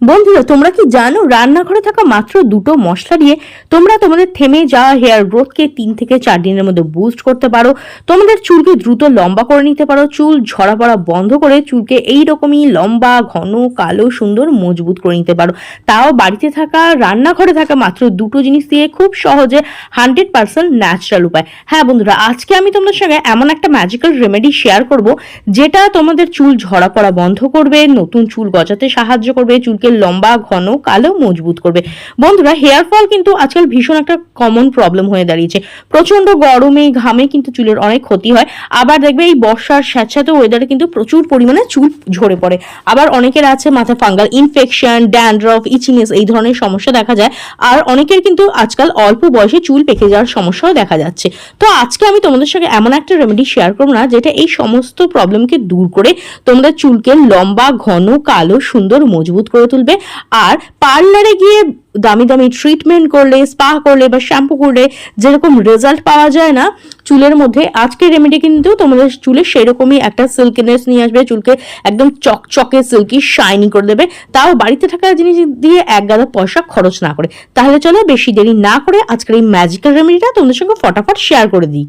বন্ধুরা তোমরা কি জানো রান্নাঘরে থাকা মাত্র দুটো মশলা দিয়ে তোমরা তোমাদের থেমে যাওয়া হেয়ার গ্রোথকে তিন থেকে চার দিনের মধ্যে বুস্ট করতে পারো? তোমাদের চুলকে দ্রুত লম্বা করে নিতে পারো। চুল ঝরা পড়া বন্ধ করে চুলকে এই রকমই লম্বা, ঘন, কালো, সুন্দর মজবুত করে নিতে পারো। তাও বাড়িতে থাকা, রান্নাঘরে থাকা মাত্র দুটো জিনিস দিয়ে খুব সহজে হান্ড্রেড পার্সেন্ট ন্যাচারাল উপায়। হ্যাঁ বন্ধুরা, আজকে আমি তোমাদের সঙ্গে এমন একটা ম্যাজিক্যাল রেমেডি শেয়ার করব, যেটা তোমাদের চুল ঝরা পড়া বন্ধ করবে, নতুন চুল গজাতে সাহায্য করবে, চুলকে লম্বা, ঘন, কালো মজবুত করবে। বন্ধুরা হেয়ার ফল কিন্তু আজকাল ভীষণ একটা কমন প্রবলেম হয়ে দাঁড়িয়েছে। প্রচণ্ড গরমে, ঘামে কিন্তু চুলের অনেক ক্ষতি হয়। আবার দেখবে এই বর্ষার স্যাঁতস্যাঁতে ওয়েদারে কিন্তু প্রচুর পরিমাণে চুল ঝরে পড়ে। আবার অনেকের আছে মাথায় ফাঙ্গাল ইনফেকশন ড্যান্ড্রফ ইচিনেস এই ধরনের সমস্যা দেখা যায়। আর অনেকের কিন্তু আজকাল অল্প বয়সে চুল পেকে যাওয়ার সমস্যাও দেখা যাচ্ছে। তো আজকে আমি তোমাদের সঙ্গে এমন একটা রেমেডি শেয়ার করব না, যেটা এই সমস্ত প্রবলেমকে দূর করে তোমাদের চুলকে লম্বা, ঘন, কালো, সুন্দর, মজবুত করে তুলবে। আর পার্লারে গিয়ে দামি দামি ট্রিটমেন্ট করলে স্পা করলে বা শ্যাম্পু করলে যেরকম রেজাল্ট পাওয়া যায় না, চুলের মধ্যে, আজকের রেমেডি কিন্তু তোমাদের চুলে সেরকমই একটা সিল্কিনেস নিয়ে আসবে, চুলকে একদম চকচকে সিল্কি শাইনি করে দেবে। তাও বাড়িতে থাকা জিনিস দিয়ে এক গাদা পয়সা খরচ না করে। তাহলে চলো বেশি দেরি না করে আজকের এই ম্যাজিক্যাল রেমেডিটা তোমাদের সঙ্গে ফটাফট শেয়ার করে দিই।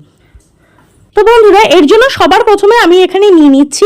তো বন্ধুরা, এর জন্য সবার প্রথমে আমি এখানে নিয়ে নিচ্ছি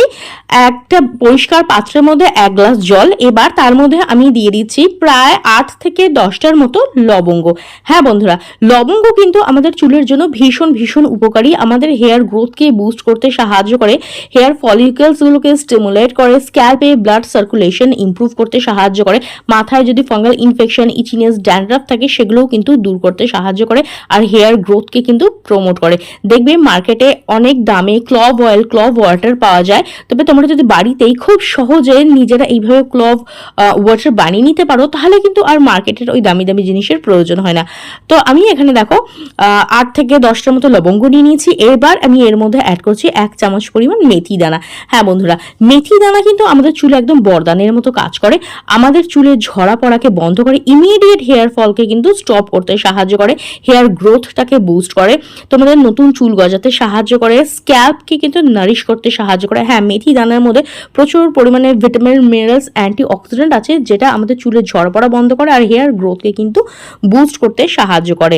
একটা পরিষ্কার পাত্রের মধ্যে এক গ্লাস জল। এবার তার মধ্যে আমি দিয়ে দিচ্ছি প্রায় আট থেকে দশটার মতো লবঙ্গ। হ্যাঁ বন্ধুরা, লবঙ্গ কিন্তু আমাদের চুলের জন্য ভীষণ ভীষণ উপকারী। আমাদের হেয়ার গ্রোথকে বুস্ট করতে সাহায্য করে। হেয়ার ফলিকলসগুলোকে স্টিমুলেট করে স্ক্যাল্পে ব্লাড সার্কুলেশন ইমপ্রুভ করতে সাহায্য করে। মাথায় যদি ফাঙ্গাল ইনফেকশন ইচিনেস ড্যান্ড্রাফ থাকে, সেগুলোও কিন্তু দূর করতে সাহায্য করে। আর হেয়ার গ্রোথকে কিন্তু প্রমোট করে। দেখবে মার্কেটে অনেক দামে ক্লভ অয়েল, ক্লভ ওয়াটার পাওয়া যায়। তবে তোমরা যদি বাড়িতেই খুব সহজে নিজেরা এইভাবে ক্লভ ওয়াটার বানিয়ে নিতে পারো, তাহলে কিন্তু আর মার্কেটের ওই দামি দামি জিনিসের প্রয়োজন হয় না। তো আমি এখানে দেখো আট থেকে দশটার মতো লবঙ্গ নিয়ে নিয়েছি। এবার আমি এর মধ্যে অ্যাড করছি এক চামচ পরিমাণ মেথি দানা। হ্যাঁ বন্ধুরা, মেথি দানা কিন্তু আমাদের চুলে একদম বরদানের মতো কাজ করে। আমাদের চুলে ঝরা পড়াকে বন্ধ করে ইমিডিয়েট হেয়ার ফলকে কিন্তু স্টপ করতে সাহায্য করে। হেয়ার গ্রোথটাকে বুস্ট করে। তোমাদের নতুন চুল গজাতে সাহায্য করে। স্ক্যাল্পকে কিন্তু নারিশ করতে সাহায্য করে। হ্যাঁ মেথি দানার মধ্যে প্রচুর পরিমাণে ভিটামিন মিনারেলস অ্যান্টি অক্সিডেন্ট আছে, যেটা আমাদের চুলের ঝড় পড়া বন্ধ করে আর হেয়ার গ্রোথকে কিন্তু বুস্ট করতে সাহায্য করে।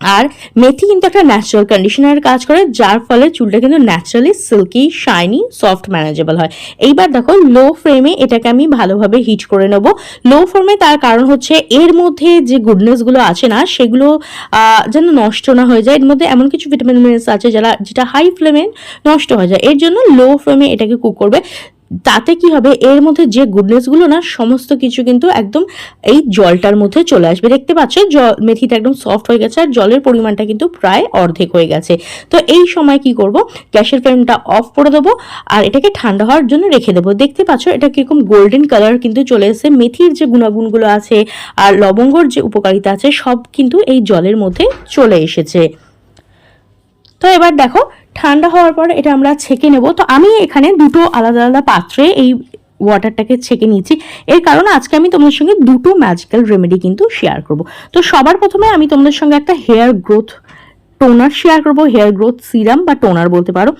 আর মেথি কিন্তু একটা ন্যাচারাল কন্ডিশনারের কাজ করে, যার ফলে চুলটা কিন্তু naturally silky shiny soft manageable হয়। এইবার দেখো লো ফ্রেমে এটাকে আমি ভালোভাবে হিট করে নেব। লো ফ্রেমে তার কারণ হচ্ছে এর মধ্যে যে গুডনেসগুলো আছে না, সেগুলো যেন নষ্ট না হয়ে যায়। এর মধ্যে এমন কিছু ভিটামিন মিনারেলস আছে যারা, যেটা হাই ফ্লেমে নষ্ট হয়ে যায়। এর জন্য লো ফ্লেমে এটাকে কুক করবে। তাতে কি হবে? এর মধ্যে যে গুডনেসগুলো না, সমস্ত কিছু কিন্তু একদম এই জলটার মধ্যে চলে আসবে। দেখতে পাচ্ছ, জল, মেথিটা একদম সফট হয়ে গেছে আর জলের পরিমাণটা কিন্তু প্রায় অর্ধেক হয়ে গেছে। তো এই সময় কি করব? গ্যাসের ফ্লেমটা অফ করে দেবো আর এটাকে ঠান্ডা হওয়ার জন্য রেখে দেবো। দেখতে পাচ্ছ, এটা কীরকম গোল্ডেন কালার কিন্তু চলে এসেছে। মেথির যে গুণাগুণগুলো আছে আর লবঙ্গর যে উপকারিতা আছে, সব কিন্তু এই জলের মধ্যে চলে এসেছে। তো এবার দেখো ঠান্ডা হওয়ার পর এটা আমরা ছেঁকে নেব। তো আমি এখানে দুটো আলাদা আলাদা পাত্রে এই ওয়াটারটাকে ছেঁকে নিয়েছি। এর কারণ আজকে আমি তোমাদের সঙ্গে দুটো ম্যাজিক্যাল রেমেডি কিন্তু শেয়ার করব। তো সবার প্রথমে আমি তোমাদের সঙ্গে একটা হেয়ার গ্রোথ টোনার শেয়ার করব হেয়ার গ্রোথ সিরাম বা টোনার বলতে পারো।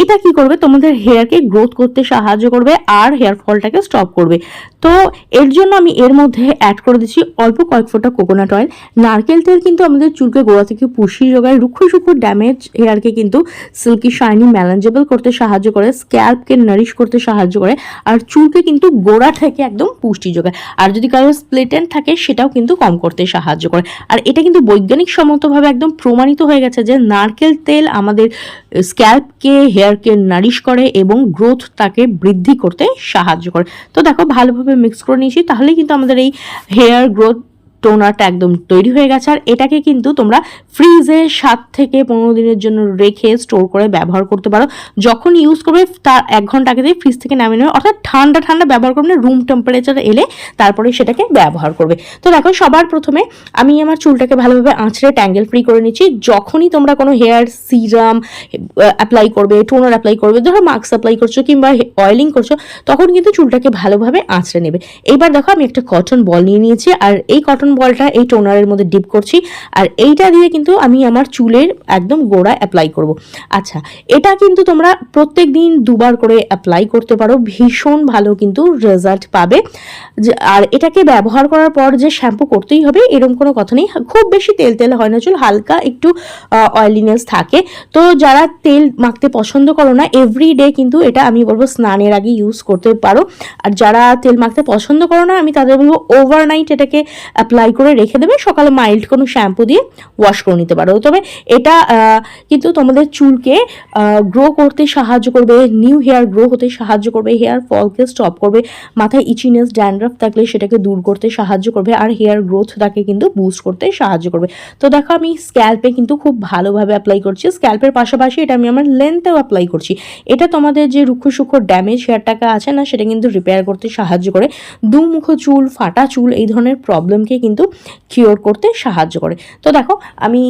এটা কি করবে? তোমাদের হেয়ারকে গ্রোথ করতে সাহায্য করবে আর হেয়ার ফলটাকে স্টপ করবে। তো এর জন্য আমি এর মধ্যে অ্যাড করে দিচ্ছি অল্প কয়েক ফোঁটা কোকোনাট অয়েল নারকেল তেল কিন্তু আমাদের চুলকে গোড়া থেকে পুষি যোগায় রুক্ষ সুক্ষ ড্যামেজ হেয়ারকে কিন্তু সিল্কি শাইনি ম্যানেজেবল করতে সাহায্য করে স্ক্যাল্পকে নারিশ করতে সাহায্য করে আর চুলকে কিন্তু গোড়া থেকে একদম পুষ্টি যোগায় আর যদি কারও স্প্লিটেন থাকে, সেটাও কিন্তু কম করতে সাহায্য করে। আর এটা কিন্তু বৈজ্ঞানিক সম্মতভাবে একদম প্রমাণিত হয়ে গেছে যে নারকেল তেল আমাদের স্ক্যাল্পকে, হেয়ারকে নারিশ করে এবং গ্রোথ তাকে বৃদ্ধি করতে সাহায্য করে। তো দেখো ভালোভাবে মিক্স করে নিয়েছি তাহলে কিন্তু আমাদের এই হেয়ার গ্রোথ টোনারটা একদম তৈরি হয়ে গেছে। আর এটাকে কিন্তু তোমরা ফ্রিজে সাত থেকে পনেরো দিনের জন্য রেখে স্টোর করে ব্যবহার করতে পারো। যখন ইউজ করবে, তার এক ঘণ্টা আগে দিয়ে ফ্রিজ থেকে নামিয়ে নেবে। অর্থাৎ ঠান্ডা ঠান্ডা ব্যবহার করবে না রুম টেম্পারেচার এলে তারপরে সেটাকে ব্যবহার করবে। তো দেখো, সবার প্রথমে আমি আমার চুলটাকে ভালোভাবে আঁচড়ে ট্যাঙ্গেল ফ্রি করে নিচ্ছি। যখনই তোমরা কোনো হেয়ার সিরাম অ্যাপ্লাই করবে টোনার অ্যাপ্লাই করবে, ধরো মাস্ক অ্যাপ্লাই করছ কিংবা অয়েলিং করছ, তখন কিন্তু চুলটাকে ভালোভাবে আঁচড়ে নেবে। এইবার দেখো, আমি একটা কটন বল নিয়ে নিয়েছি। আর এই কটন বলটা এই টোনারের মধ্যে ডিপ করছি, আর এইটা দিয়ে কিন্তু আমি আমার চুলের একদম গোড়া অ্যাপ্লাই করব। আচ্ছা এটা কিন্তু তোমরা প্রত্যেক দিন দুবার করে অ্যাপ্লাই করতে পারো, ভীষণ ভালো কিন্তু রেজাল্ট পাবে। আর এটাকে ব্যবহার করার পর যে শ্যাম্পু করতেই হবে এরকম কোনো কথা নেই। খুব বেশি তেল তেল হয় না, চুল হালকা একটু অয়েলিনেস থাকে। তো যারা তেল মাখতে পছন্দ করো না এভরি ডে কিন্তু এটা আমি বলব স্নানের আগে ইউজ করতে পারো। আর যারা তেল মাখতে পছন্দ করো না, আমি তাদের বলব ওভারনাইট এটাকে অ্যাপ্লাই করে রেখে দেবে। সকালে মাইল্ড কোনো শ্যাম্পু দিয়ে ওয়াশ করে নিতে পারো। তবে এটা কিন্তু তোমাদের চুলকে গ্রো করতে সাহায্য করবে নিউ হেয়ার গ্রো হতে সাহায্য করবে হেয়ার ফলকে স্টপ করবে, মাথায় ইচিনেস ড্যান্ড্রাফ থাকলে সেটাকে দূর করতে সাহায্য করবে, আর হেয়ার গ্রোথটাকে কিন্তু বুস্ট করতে সাহায্য করবে। তো দেখো আমি স্ক্যাল্পে কিন্তু খুব ভালোভাবে অ্যাপ্লাই করছি। স্ক্যাল্পের পাশাপাশি এটা আমি আমার লেন্থেও অ্যাপ্লাই করছি। এটা তোমাদের যে রুক্ষ সুক্ষ ড্যামেজ হেয়ারটাকে আছে না, সেটা কিন্তু রিপেয়ার করতে সাহায্য করে। দুমুখো চুল, ফাটা চুল, এই ধরনের প্রবলেমকে কিন্তু কিওর করতে সাহায্য করে। তো দেখো, আমি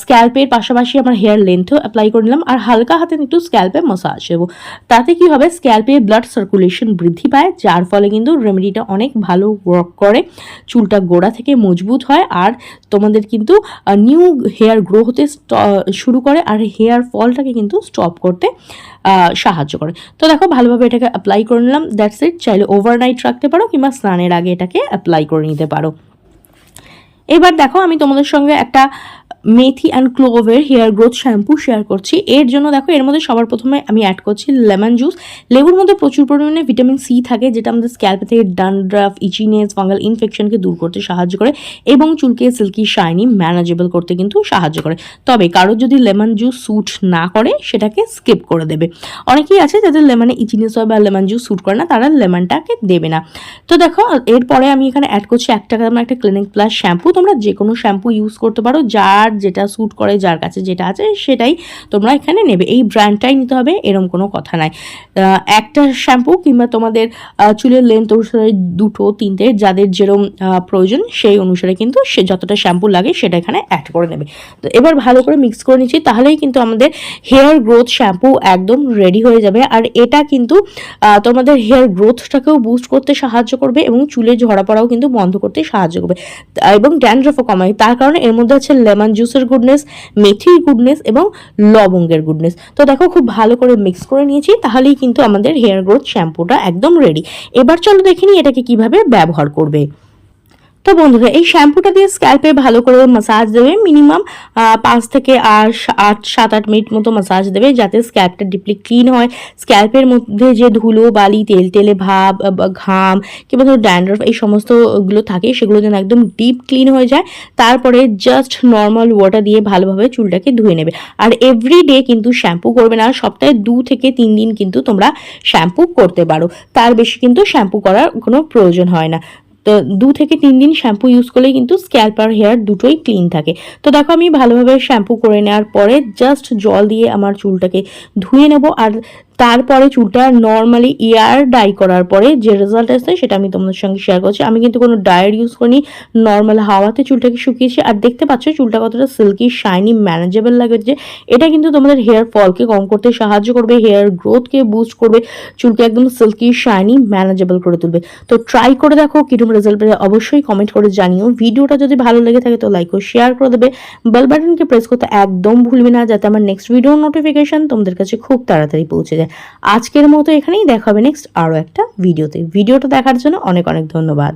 স্ক্যাল্পের পাশাপাশি আমার হেয়ার লেন্থও অ্যাপ্লাই করে নিলাম আর হালকা হাতে একটু স্ক্যাল্পে মাসাজ দেবো। তাতে কি হবে? স্ক্যাল্পে ব্লাড সার্কুলেশন বৃদ্ধি পায়, যার ফলে কিন্তু রেমেডিটা অনেক ভালো ওয়ার্ক করে। চুলটা গোড়া থেকে মজবুত হয় আর তোমাদের কিন্তু নিউ হেয়ার গ্রো হতে শুরু করে আর হেয়ার ফলটাকে কিন্তু স্টপ করতে সাহায্য করে। তো দেখো, ভালোভাবে এটাকে অ্যাপ্লাই করে নিলাম দ্যাটস ইট চাইলে ওভারনাইট রাখতে পারো কিংবা স্নানের আগে এটাকে অ্যাপ্লাই করে নিতে পারো। এবার দেখো আমি তোমাদের সঙ্গে একটা মেথি অ্যান্ড ক্লোভের হেয়ার গ্রোথ শ্যাম্পু শেয়ার করছি। এর জন্য দেখো, এর মধ্যে সবার প্রথমে আমি অ্যাড করছি লেমন জুস লেবুর মধ্যে প্রচুর পরিমাণে ভিটামিন সি থাকে, যেটা আমাদের স্ক্যাল্প থেকে ডান্ড্রাফ ইচিনেস ফাঙ্গাল ইনফেকশনকে দূর করতে সাহায্য করে এবং চুলকে সিল্কি শাইনি ম্যানেজেবল করতে কিন্তু সাহায্য করে। তবে কারোর যদি লেমন জুস স্যুট না করে, সেটাকে স্কিপ করে দেবে। অনেকেই আছে যাদের লেমনে ইচিনেস হয় বা লেমন জুস স্যুট করে না, তারা লেমনটাকে দেবে না। তো দেখো, এরপরে আমি এখানে অ্যাড করছি এক টাকা দামের একটা ক্লিনিক প্লাস শ্যাম্পু তোমরা যে কোনো শ্যাম্পু ইউজ করতে পারো, যার যেটা স্যুট করে যার কাছে যেটা আছে সেটাই তোমরা এখানে নেবে। এই ব্র্যান্ডটাই নিতে হবে এরকম কোনো কথা নাই। একটা শ্যাম্পু কিংবা তোমাদের চুলের লেন্থ অনুসারে দুটো তিনটে যাদের যেরকম আহ, প্রয়োজন সেই অনুসারে কিন্তু সে যতটা শ্যাম্পু লাগে সেটা এখানে অ্যাড করে নেবে। তো এবার ভালো করে মিক্স করে নিচ্ছি তাহলেই কিন্তু আমাদের হেয়ার গ্রোথ শ্যাম্পু একদম রেডি হয়ে যাবে। আর এটা কিন্তু তোমাদের হেয়ার গ্রোথটাকেও বুস্ট করতে সাহায্য করবে এবং চুলের ঝরা পড়াও কিন্তু বন্ধ করতে সাহায্য করবে। এবং ড্যান্ড্রফও কমায় তার কারণে এর মধ্যে আছে লেমন জুসের গুডনেস মেথির গুডনেস এবং লবঙ্গের গুডনেস তো দেখো খুব ভালো করে মিক্স করে নিয়েছি, তাহলেই কিন্তু আমাদের হেয়ার গ্রোথ শ্যাম্পুটা একদম রেডি এবার চলো দেখে নিই এটাকে কীভাবে ব্যবহার করবে। তো বন্ধুরা, এই শ্যাম্পুটা দিয়ে স্ক্যাল্পে ভালো করে মাসাজ দেবে মিনিমাম পাঁচ থেকে আট সাত, আট মিনিট মতো মাসাজ দেবে, যাতে স্ক্যাল্পটা ডিপলি ক্লিন হয়। স্ক্যাল্পের মধ্যে যে ধুলো, বালি, তেল, তেলে ভাব ঘাম, কিংবা ধরো ড্যান্ড্রফ এই সমস্তগুলো থাকে, সেগুলো যেন একদম ডিপ ক্লিন হয়ে যায়। তারপরে জাস্ট নর্মাল ওয়াটার দিয়ে ভালোভাবে চুলটাকে ধুয়ে নেবে। আর এভরি ডে কিন্তু শ্যাম্পু করবে না, সপ্তাহে দু থেকে তিন দিন কিন্তু তোমরা শ্যাম্পু করতে পারো। তার বেশি কিন্তু শ্যাম্পু করার কোনো প্রয়োজন হয় না। তো দু থেকে তিন দিন শ্যাম্পু ইউজ করলে কিন্তু স্ক্যাল্প আর হেয়ার দুটোই ক্লিন থাকে। তো দেখো আমি ভালোভাবে শ্যাম্পু করে নেওয়ার পরে জাস্ট জল দিয়ে আমার চুলটাকে ধুয়ে নেব। আর তারপরে চুলটা নর্মালি ইয়ার ডাই করার পরে যে রেজাল্ট আসছে সেটা আমি তোমাদের সঙ্গে শেয়ার করছি। আমি কিন্তু কোনো ডায়ার ইউজ করিনি নর্মাল হাওয়াতে চুলটাকে শুকিয়েছি। আর দেখতে পাচ্ছ, চুলটা কতটা সিল্কি শাইনি ম্যানেজেবল লাগছে এটা কিন্তু তোমাদের হেয়ার ফলকে কম করতে সাহায্য করবে হেয়ার গ্রোথকে বুস্ট করবে, চুলকে একদম সিল্কি শাইনি ম্যানেজেবল করে তুলবে। তো ট্রাই করে দেখো কীরকম রেজাল্ট পেলে অবশ্যই কমেন্ট করে জানিও। ভিডিওটা যদি ভালো লেগে থাকে তো লাইক ও শেয়ার করে দেবে। বেল বাটনকে প্রেস করতে একদম ভুলবে না, যাতে আমার নেক্সট ভিডিওর নোটিফিকেশন তোমাদের কাছে খুব তাড়াতাড়ি পৌঁছে যায়। আজকের মতো এখানেই দেখা হবে নেক্সট আরও একটা ভিডিওতে ভিডিওটা দেখার জন্য অনেক অনেক ধন্যবাদ।